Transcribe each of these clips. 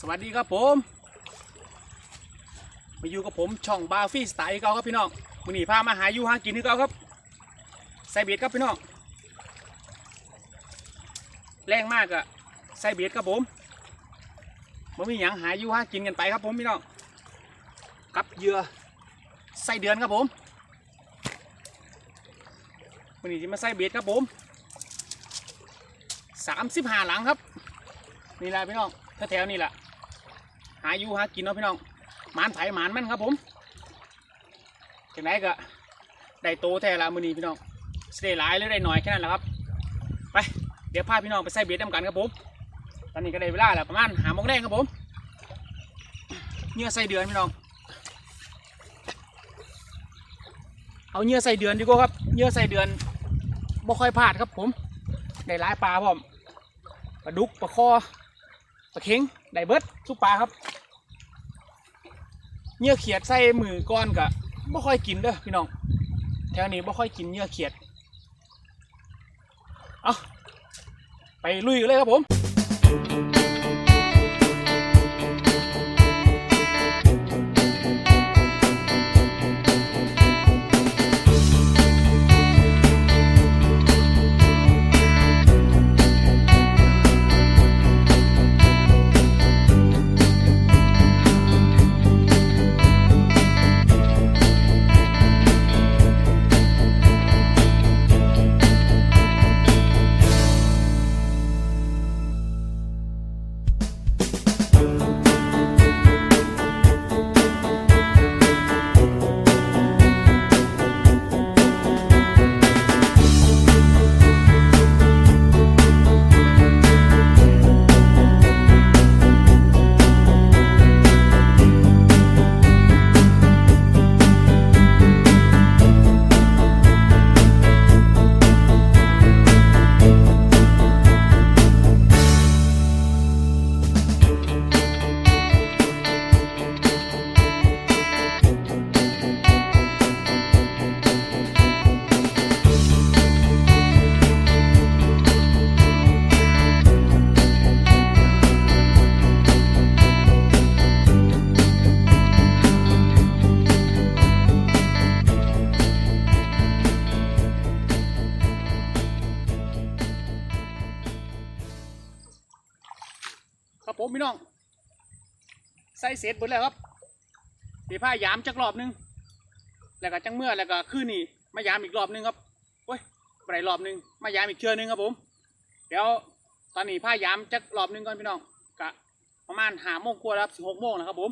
สวัสดีครับผมมาอยู่กับผมช่องบาฟี่สไตล์เก่าครับพี่น้องมือนี้พามาหาอยู่หากินที่เก่าครับใส่เบียดครับพี่น้องแรงมากอะใส่เบียดครับผมมันมีอย่างหาอยู่หากินกันไปครับผมพี่น้องกับเหยื่อใส่เดือนครับผมมือนี้จะมาใส่เบียดครับผมสามสิบห้าหลังครับนี่แหละพี่น้องแถวๆนี่แหละ หาอยู่หากินเนาะพี่น้องหมานไผ่หมานมันครับผมจากไหนก็ได้โตแท้ละมือนี้พี่น้องเสิได้หลายหรือได้น้อยแค่นั้นแหละครับ ไปเดี๋ยวพาพี่น้องไปใส่เบ็ดนำกันครับผมตอนนี้ก็ได้เวลาแล้วประมาณหาโมงแรกครับผมเหงื่อใส่เดือนพี่น้องเอาเหงื่อใส่เดือนดีกว่าครับเหงื่อใส่เดือนบ่ค่อยพลาดครับผมได้หลายปลาพ่อมปลาดุกปลาคอปลาเค็ง ได้เบิดทุกปลาครับเนื้อเขียดใส่มือก้อนกะบ่ค่อยกินเด้อพี่น้องแถวนี้บ่ค่อยกินเนื้อเขียดเอาไปลุยกันเลยครับผม ใส่เสร็จหมดแล้วครับเดี๋ยวพายามจักรอบนึง แล้วก็จังเมื่อแล้วก็คืนนี้มายามอีกรอบนึงครับโอ้ยไปรอบนึงมายามอีกเชือนึงครับผม เดี๋ยวตอนนี้พายามจักรอบนึงก่อนพี่น้องกะประมาณหาโมงกว่าแล้วครับสิบหกโมงนะครับผม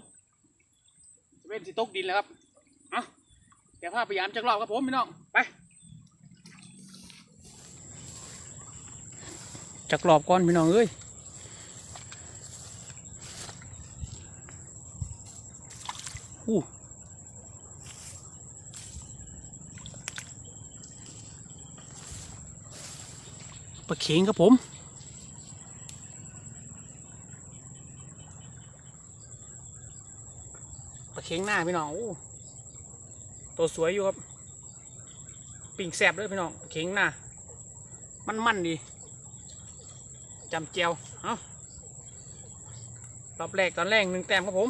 จะเป็นสิตกดินแล้วครับเอาเดี๋ยวพาพยายามจักรอบครับผมพี่น้องไปจักรอบก่อนพี่น้องเอ้ย อู้ปลาเข็งครับผม ปลาเข็งหน้าพี่น้องอู้ตัวสวยอยู่ครับ ปิ่งแสบเลยพี่น้อง เข็งหน้า มันมันดี จำเจียว เอารอบแรกตอนแรกหนึ่งแต้มครับผม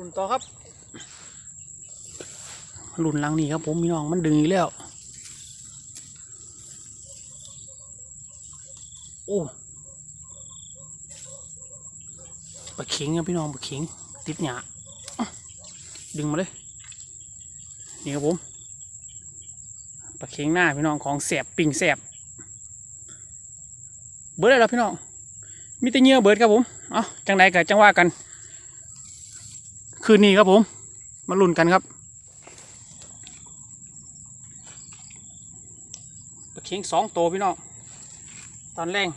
รุ่นต่อครับรุ่นลังนี้ครับผมพี่น้องมันดึงอีกแล้ว โอ้ปลาเข็งครับพี่น้องปลาเข็งติดหยาดึงมาเลยนี่ครับผมปลาเข็งหน้าพี่น้องของแสบปิ่งแสบเบิร์ดอะไรพี่น้องมีแต่เหงื่อเบิร์ดครับผม เอาจังไหนกันจังว่ากัน คืนนี้ครับผม มาลุ้นกันครับตะเคียงสองโตวพี่น้องตอนแรง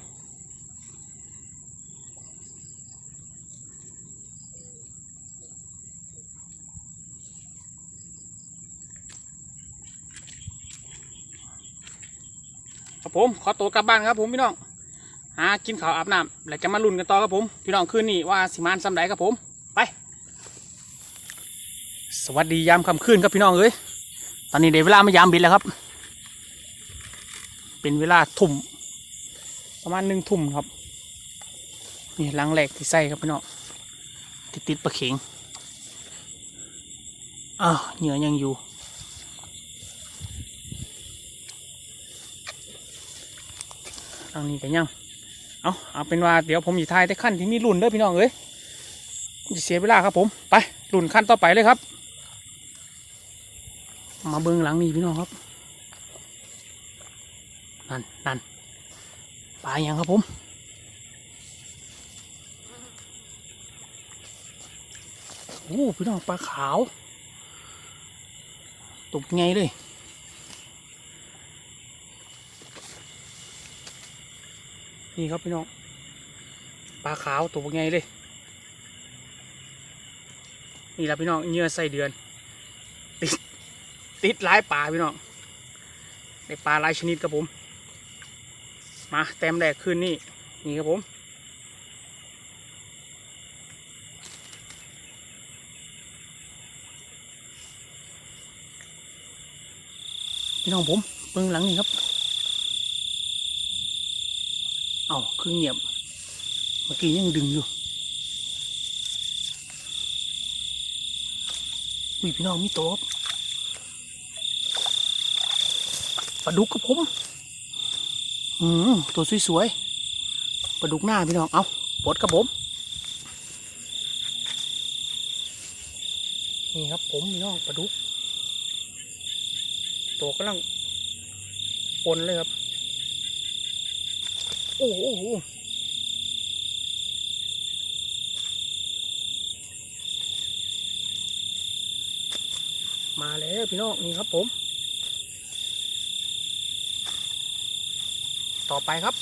ครับผมขอตัวกลับบ้านครับผมพี่น้องหากินข้าวอาบน้ำแล้วจะมาลุ้นกันต่อครับผม พี่น้องคืนนี้ว่าสิมานสำไดครับผม วัสดียามค่ำคืนครับพี่น้องเอ้ยตอนนี้เดี๋ยวเวลามายามบินแล้วครับ เป็นเวลาทุ่มประมาณหนึ่งทุ่มครับ นี่ลังแหลกที่ใส่ครับพี่น้องติดติดปลาเข็งอ้าวเหยื่อยังอยู่ทางนี้ก็ยังเอาเอาเป็นว่าเดี๋ยวผมจะทายแต่ขั้นที่มีรุ่นเด้อพี่น้องเอ้ยจะเสียเวลาครับผม ไปรุ่นขั้นต่อไปเลยครับ เบิ้งหลังนี้พี่น้องครับ นั่นนั่นปลาอย่างครับผมโอ้พี่น้องปลาขาวตกไงเลยนี่ครับพี่น้องปลาขาวตัวไงเลย นี่แหละพี่น้องเหงื่อใส่เดือนติด ติดหลายปลาพี่น้องในปลาหลายชนิดครับผม มาแต้มแรกขึ้นนี่นี่ครับผมพี่น้องผมเบิ้งหลังนี่ครับ เอาคือเงียบ เมื่อกี้ยังดึงอยู่ อุ้ยพี่น้องมีตัวครับ ปลาดุกครับผมอืมตัวสวยๆปลาดุกหน้าพี่น้อง เอาปลดครับผม นี่ครับผมพี่น้องปลาดุก ตัวกำลังปนเลยครับ โอ้โหโอ้โหมาแล้วพี่น้องนี่ครับผม ต่อไปครับ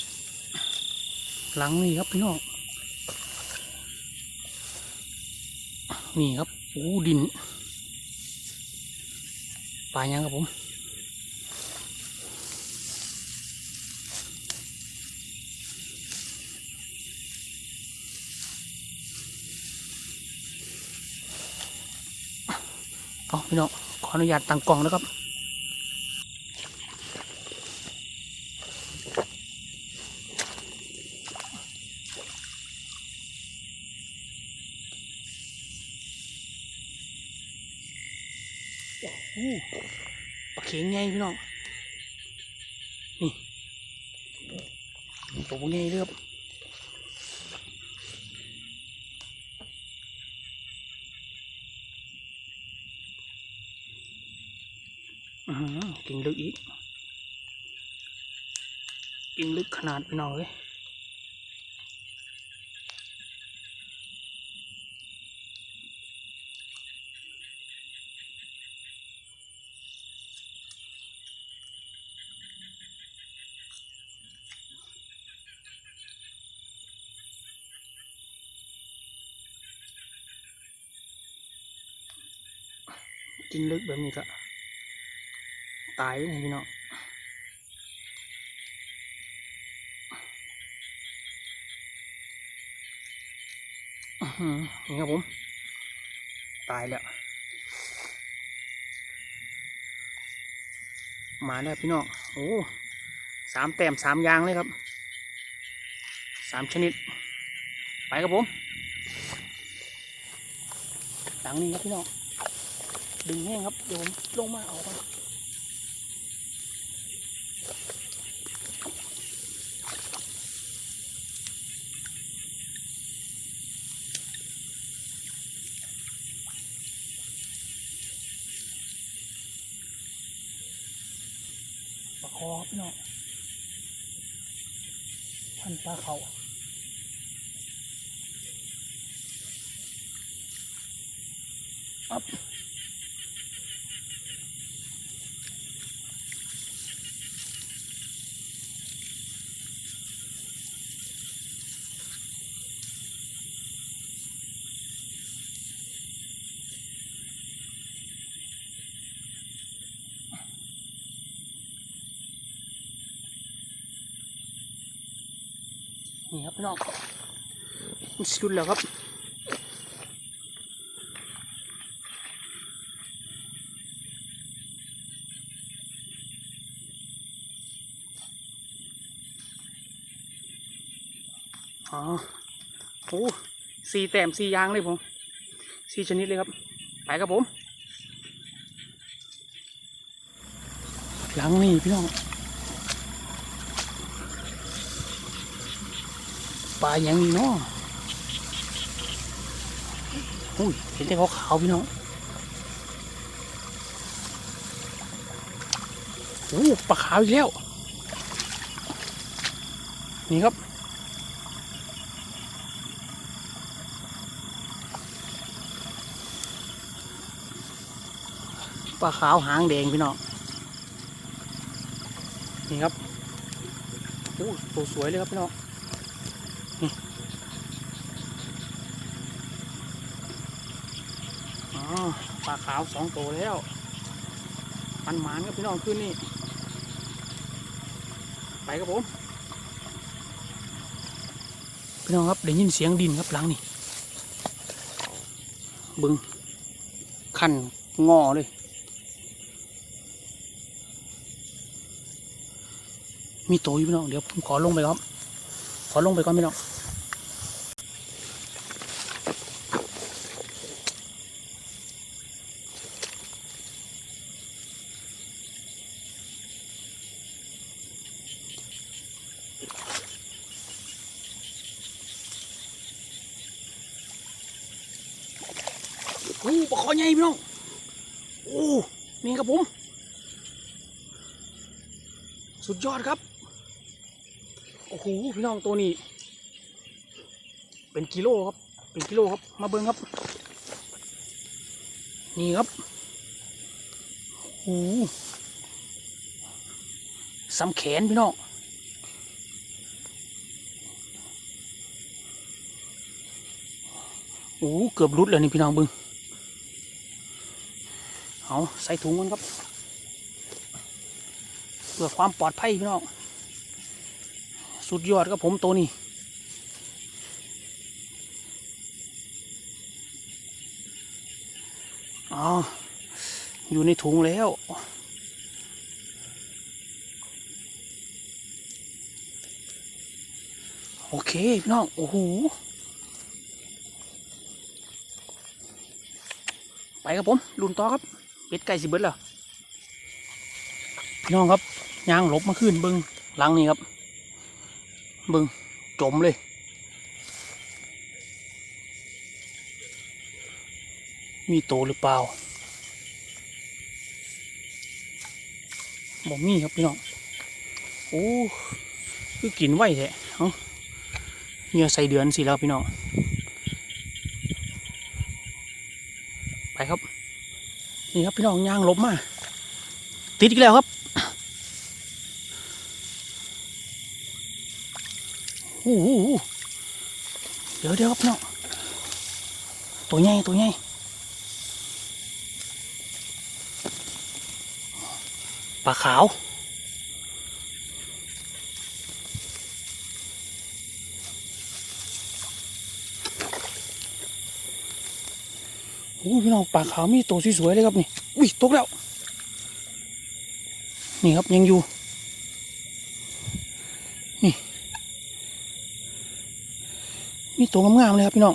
หลังนี่ครับพี่น้องนี่ครับโอ้ดินปลายังครับผมเอาพี่น้องขออนุญาตตั้งกล้องนะครับ โอ้โหปลาเข็งไงพี่น้อง นี่ตัวไงเด้อครับอือกินลึกอีก กินลึกขนาดพี่น้องเลย กินลึกแบบนี้ก็ตายเลยพี่น้องนี่ครับผม ตายแล้วมาแล้วพี่น้องโอ้สามแต้มสามยางเลยครับสามชนิด ไปครับผมหลังนี้ครับพี่น้อง ดึงแห้งครับ เดี๋ยวผมลงมาเอาครับปลาคอพี่น้องพันปลาเขาอัพ นี่ครับพี่น้องมันสุดแล้วครับอ๋อโอ้สี่แต้มสี่ยางเลยผมสี่ชนิดเลยครับ ไปครับผมหลังนี่พี่น้อง ปลาอย่างนี้เนาะอุ้ยเห็นแต่ขาวๆพี่น้องโอ้ปลาขาวอีกแล้ว นี่ครับปลาขาวหางแดงพี่น้อง นี่ครับโอ้ตัวสวยเลยครับพี่น้อง ปลาขาวสองตัวแล้วมันหมานครับพี่น้องขึ้นนี่ ไปครับผม พี่น้องครับได้ยินเสียงดินครับหลังนี่บึงคันงอเลย มีตัวอยู่พี่น้อง เดี๋ยวผมขอลงไปครับ ขอลงไปก่อนพี่น้อง โอ้ปลาคอใหญ่พี่น้อง โอ้นี่ครับผม สุดยอดครับ โอ้โหพี่น้องตัวนี้ เป็นกิโลครับ เป็นกิโลครับ มาเบิ้งครับ นี่ครับโอ้โหสำแขนพี่น้องโอ้เกือบรุดเลยนี่พี่น้องเบิ้ง เอาใส่ถุงกันครับเพื่อความปลอดภัยพี่น้องสุดยอดครับผมตัวนี้อ๋ออยู่ในถุงแล้วโอเคพี่น้อง โอ้โห ไปครับผม ลุนต่อครับ เป็ดไก่สิเบิดแล้วพี่น้องครับยางหลบมาขึ้นบิงหลังนี่ครับบิงจมเลยมีโตหรือเปล่าบ่มีครับพี่น้อง โอ้ คือกินไหวแท้เอาเหงื่อใส่เดือนสิแล้วพี่น้อง ไปครับ นี่ครับพี่น้องยางลบมาติดอีกแล้วครับโอ้โหเดี๋ยวเดี๋ยวครับพี่น้องตัวใหญ่ตัวใหญ่ปลาขาว โอ้พี่น้องปลาขาวมีตัวสวยๆเลยครับนี่อุ้ยตกแล้ว นี่ครับยังอยู่ นี่ มีตัวงามๆเลยครับพี่น้อง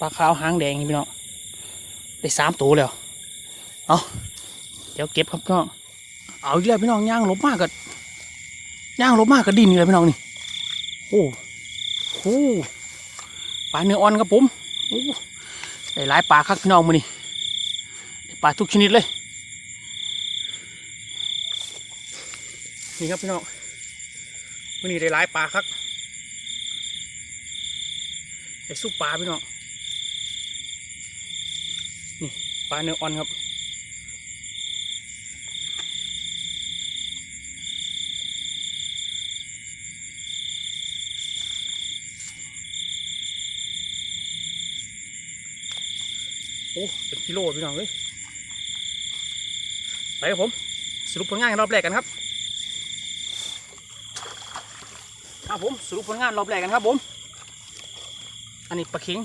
ปลาขาวหางแดงนี่พี่น้องได้สามตัวแล้วเอาเดี๋ยวเก็บครับพี่น้องเอาอีกแล้วพี่น้องย่างลบมากกับย่างลบมากกับดินนี่แหละพี่น้องนี่โอ้โหปลาเนื้ออ่อนครับผมโอ้ ได้หลายปลาครับพี่น้องมือนี่ได้ปลาทุกชนิดเลย นี่ครับพี่น้องมือนี่ได้หลายปลาครับได้สู้ปลาพี่น้องนี่ปลาเนื้ออ่อนครับ โลพี่น้องเอ้ยไปครับผม สรุปผลงานรอบแรกกันครับครับผมสรุปผลงานรอบแรกกันครับผม อันนี้ปลาคิง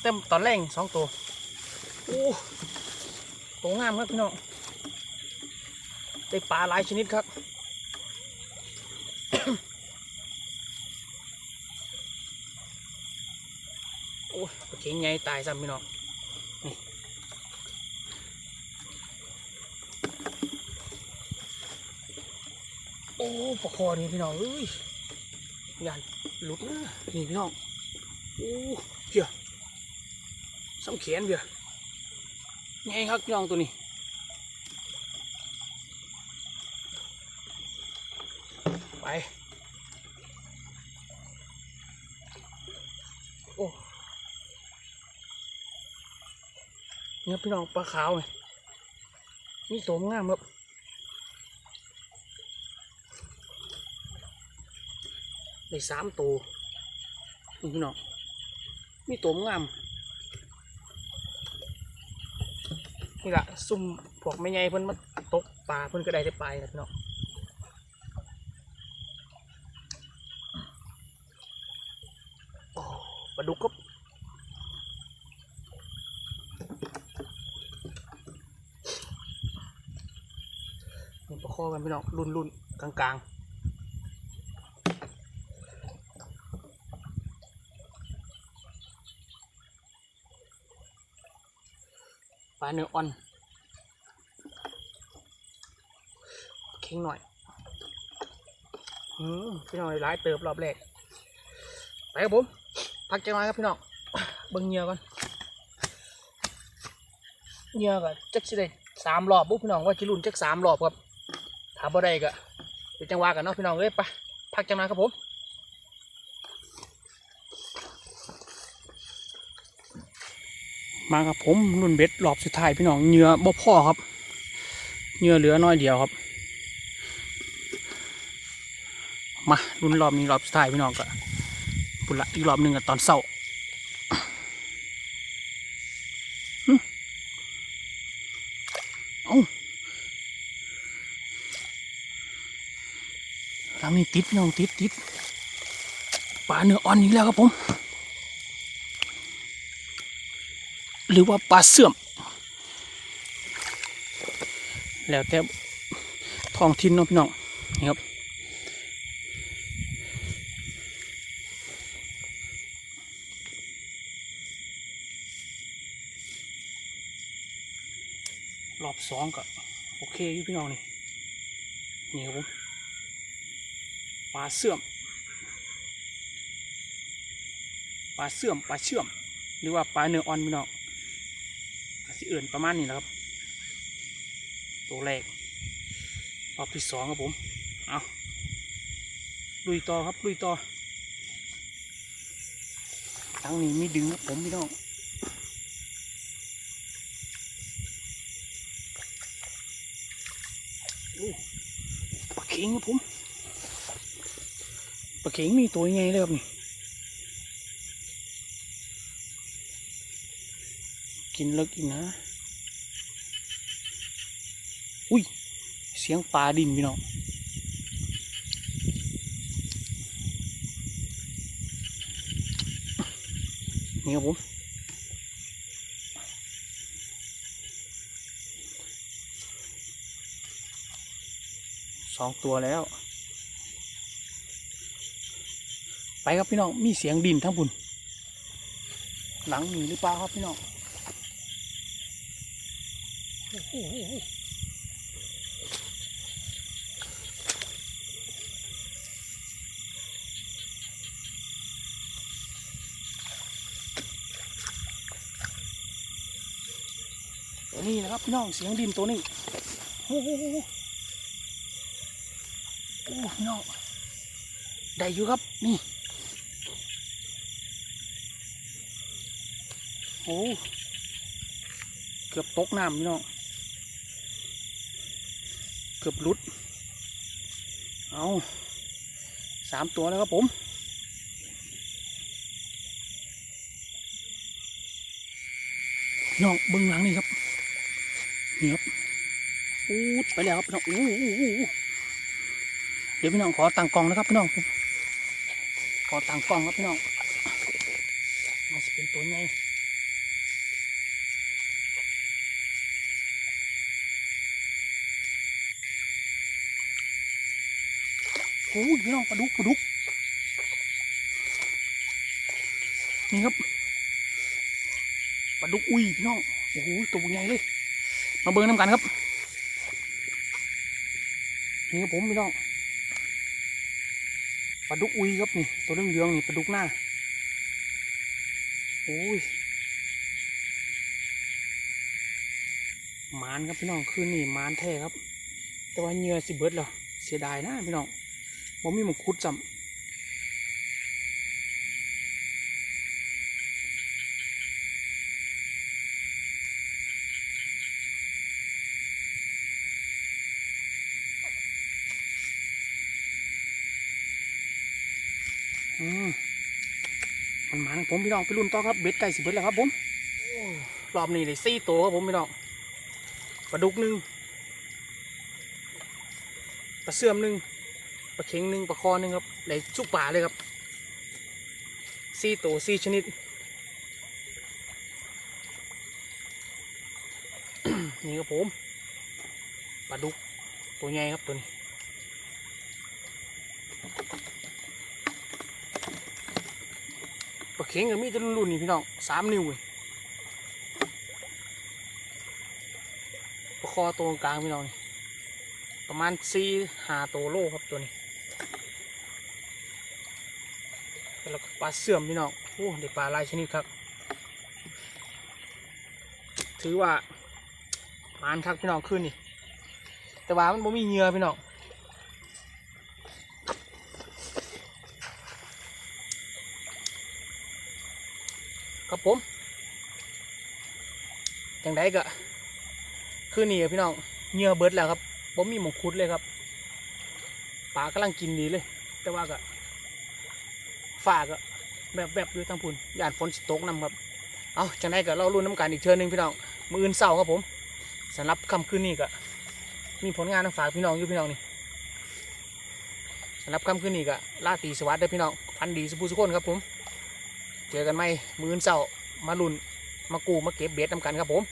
เต็มตอนแรกสองตัวโอ้ตัวงามครับพี่น้องได้ปลาหลายชนิดครับโอ้ปลาคิงใหญ่ตายซ้ำพี่น้อง ปลาคอนี่พี่น้องเอ้ยยันหลุดนะนี่พี่น้องโอ้เดี๋ยวซ้ำแขนเดี๋ยไงครับพี่น้องตัวนี้ไปโอ้เนี่ยพี่น้องปลาขาวไงมีโสมงามครับ ได้สามตัวนี่พี่น้องมีโสมงามนี่แหละซุ่มพวกไม่ใหญ่เพิ่นมาตกปลาเพิ่นก็ได้ได้ปลานะพี่น้องปลาดุกครับนี่ประคอกันพี่น้องรุ่นรุ่นกลางกลางๆ ปลาเนื้ออ่อนเข่งหน่อยอืมพี่น้องหลายเติบรอบแรกไปครับผมพักจังหวะครับพี่น้องเบิ่งเหงื่อก่อนเหงื่อก็จักสิได้สามรอบปุ๊บพี่น้องว่าจิรุ่นจักสามรอบครับถ้าบ่ได้ก็เป็นจังหวะกันเนาะพี่น้องเอ้ยไปพักจังหวะครับผม มาครับผมรุ่นเบ็ดรอบสุดท้ายพี่น้องเหงื่อบ่พ่อครับเหงื่อเหลือน้อยเดียวครับ มารุ่นรอบนี้รอบสุดท้ายพี่น้องก็ปุ่นละอีกรอบหนึ่งอะตอนเศร้าหึเอ้าทางนี้ติดพี่น้องติดติดปลาเนื้ออ่อนอีกแล้วครับผม หรือว่าปลาเสื่อม แล้วแต่ท้องถิ่นเนาะพี่น้องนี่ครับรอบสองก็โอเคอยู่พี่น้องนี่นี่ครับปลาเสื่อมปลาเสื่อมปลาเชื่อม หรือว่าปลาเนื้ออ่อนพี่น้อง อื่นประมาณนี้นะครับ ตัวแรกรอบที่สองครับผม เอาลุยต่อครับลุยต่อทั้งนี้มีดึงครับผมพี่น้องปลาเข็งครับผมปลาเข็งมีตัวใหญ่เลยครับนี่กินเลิกอีกนะ อุ้ย เสียงปลาดินพี่น้องนี่ครับผมสองตัวแล้ว ไปครับพี่น้อง มีเสียงดินทั้งบุญหลังหนีหรือเปล่าครับพี่น้องโอ้โห ตัวนี้นะครับพี่น้องเสียงดินตัวนี้โอ้โหโอ้พี่น้องได้อยู่ครับนี่โอ้เกือบตกน้ำพี่น้องเกือบหลุด เอาสามตัวแล้วครับผมพี่น้องเบิ้งหลังนี่ครับ นี่ครับอู้ไปแล้วครับพี่น้องอู้เดี๋ยวพี่น้องขอตังกล้องนะครับพี่น้องขอตังกล้องครับพี่น้องมันจะเป็นตัวใหญ่โอ้ยพี่น้องปลาดุกปลาดุกนี่ครับปลาดุกอุ้ยพี่น้องโอ้โหตัวใหญ่เลย มาเบิ่งน้ำกันครับนี่ครับผมพี่น้องปลาดุกอุ้ยครับนี่ตัวเรื่องเรืองนี่ปลาดุกหน้าโอ้ยมานครับพี่น้องคืนนี่มานแท้ครับ แต่ว่าเหงื่อสิเบิดเหรอเสียดายนะพี่น้องผมมีหมกคุดจำ มันมานของผมพี่น้องไปรุ่นต่อครับเบ็ดไก่สิเบิดแล้วครับผมรอบนี้ได้สี่ตัวครับผมพี่น้องปลาดุกหนึ่งปลาเสื่อมหนึ่งปลาเข็งหนึ่งปลาคอหนึ่งครับได้ชุกป่าเลยครับสี่ตัวสี่ชนิด นี่ครับผมปลาดุกตัวใหญ่ครับตัวนี้ ปลา เข็งก็มีแต่รุ่นๆนี่พี่น้องสามนิ้วเลยคอตัวกลางพี่น้องนี่ประมาณสี่หาตัวโลครับตัวนี้แล้วก็ปลาเสื่อมพี่น้องโอ้ได้ปลาลายชนิดครับ ถือว่ามานครับพี่น้องขึ้นนี่แต่ว่ามันบ่มีเหงื่อพี่น้อง ครับ ผมจังไดก็คือนี่พี่น้องเหงื่อเบิดแล้วครับผมมีหมงคุดเลยครับปลากำลังกินดีเลย แต่ว่าก็ฝาก็แบบแบบๆอยู่ทางพุ่นย่านฝนสิตกนํครับเอาจังไดก็เราลุ้นน้ำกันอีกเชิญหนึ่งพี่น้องมืออื่นเศร้าครับผมสำหรับค่ำคืนนี้ก็มีผลงานฝากพี่น้องอยู่พี่น้องนี่สำหรับค่ำคืนนี้ก็ลาตีสวัสดิ์เด้อพี่น้องฟันดีสุภูสุคนครับผม เจอกันไหมมืออนเสาร์มาลุนมากูมาเก็บเบ็ดนำกันครับผม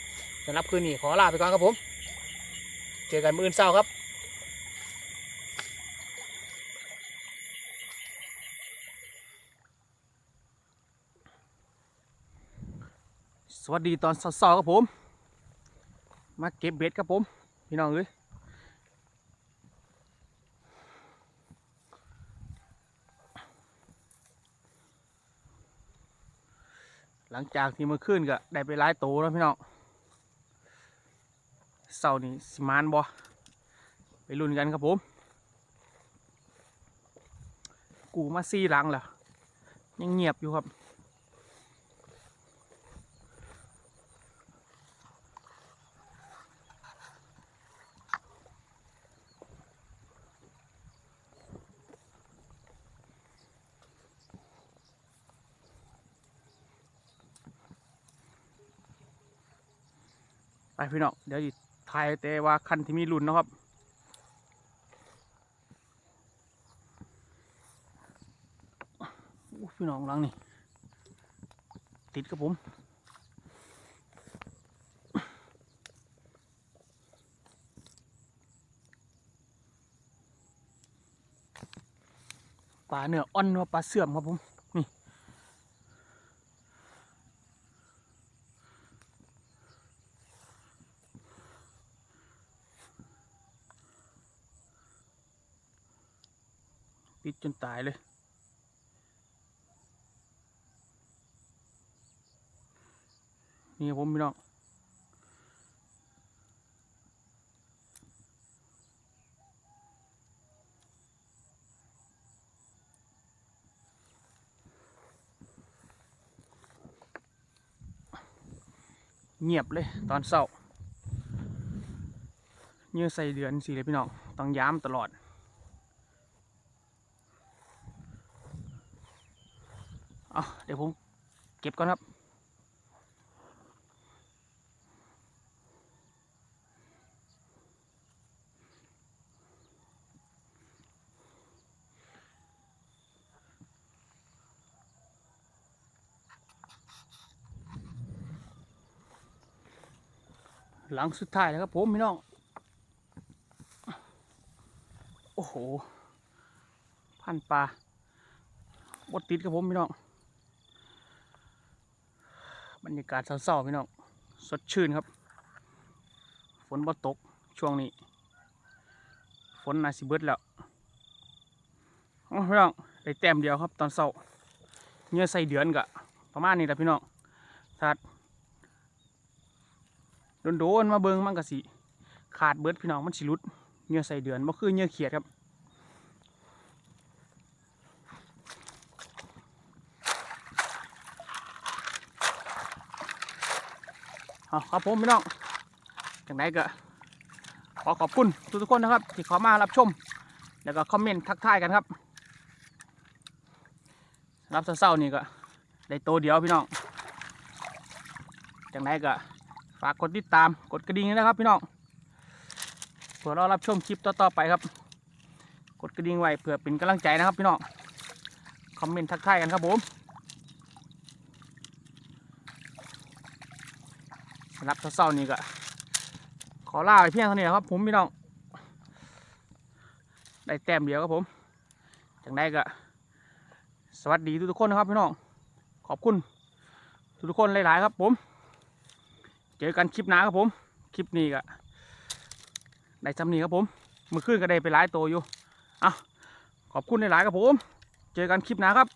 สำหรับคืนนี้ขอลาไปก่อนครับผม เจอกันมืออนเสาร์ครับสวัสดีตอนเสาร์ๆครับผม มาเก็บเบ็ดครับผม พี่น้องเอ้ย ลังจากที่เมื่อคืนก็ได้ไปหลายโตแล้วพี่น้องเสาร์นี้สิมานบอไปลุ้นกันครับผม กูมาซี่หลังแล้วยังเงียบอยู่ครับ ไปพี่น้องเดี๋ยวสิถ่ายแต่ว่าคันที่มีรุ่นนะครับพี่น้องหลังนี่ติดกับผมปลาเนื้ออ่อนว่าปลาเสื่อมครับผม นี่ ปิดจนตายเลย นี่ผมพี่น้องเงียบเลยตอนเช้าเงื่อใส่เดือนสิเลยพี่น้องต้องย้ำตลอด เอาเดี๋ยวผมเก็บก่อนครับ หลังสุดท้ายแล้วครับผมพี่น้อง โอ้โห พันปลาบดติดครับผมพี่น้อง บรรยากาศเศร้าๆพี่น้องสดชื่นครับ ฝนบ่ตกช่วงนี้ ฝนน่าสิเบิดแล้วพี่น้องได้แต้มเดียวครับตอนเช้าเนื้อใส่เดือนกะประมาณนี้แหละพี่น้องถ้าโดนๆมาเบิงมันก็สิขาดเบิดพี่น้องมันสิหลุดเนื้อใส่เดือนบ่คือเนื้อเขียดครับ เอาครับผมพี่น้องอย่างไรก็ขอขอบคุณทุกๆคนนะครับ ที่เข้ามารับชม แล้วก็คอมเมนต์ทักทายกันครับ รับเศร้าๆนี่ก็ได้โตเดียวพี่น้องอย่างไรก็ฝากกดติดตามกดกระดิ่งนะครับพี่น้องเพื่อเรารับชมคลิปต่อๆไปครับ กดกระดิ่งไว้เพื่อเป็นกำลังใจนะครับพี่น้องคอมเมนต์ทักทายกันครับผม สำห รับเศร้าๆนี่ก็ ขอลาไปเพียงเท่านี้ครับ ผมพี่น้อง ได้แต้มเดียวครับผมจังได้ก็สวัสดีทุกๆคนนะครับพี่น้อง ขอบคุณ ทุกๆคนหลายๆครับผม เจอกันคลิปหน้าครับผม คลิปนี้ก็ได้จำนี้ครับผม มื่อคืนก็ได้ไปหลายตัวอยู่อะขอบคุณหลายๆครับผม เจอกันคลิปหน้าครับ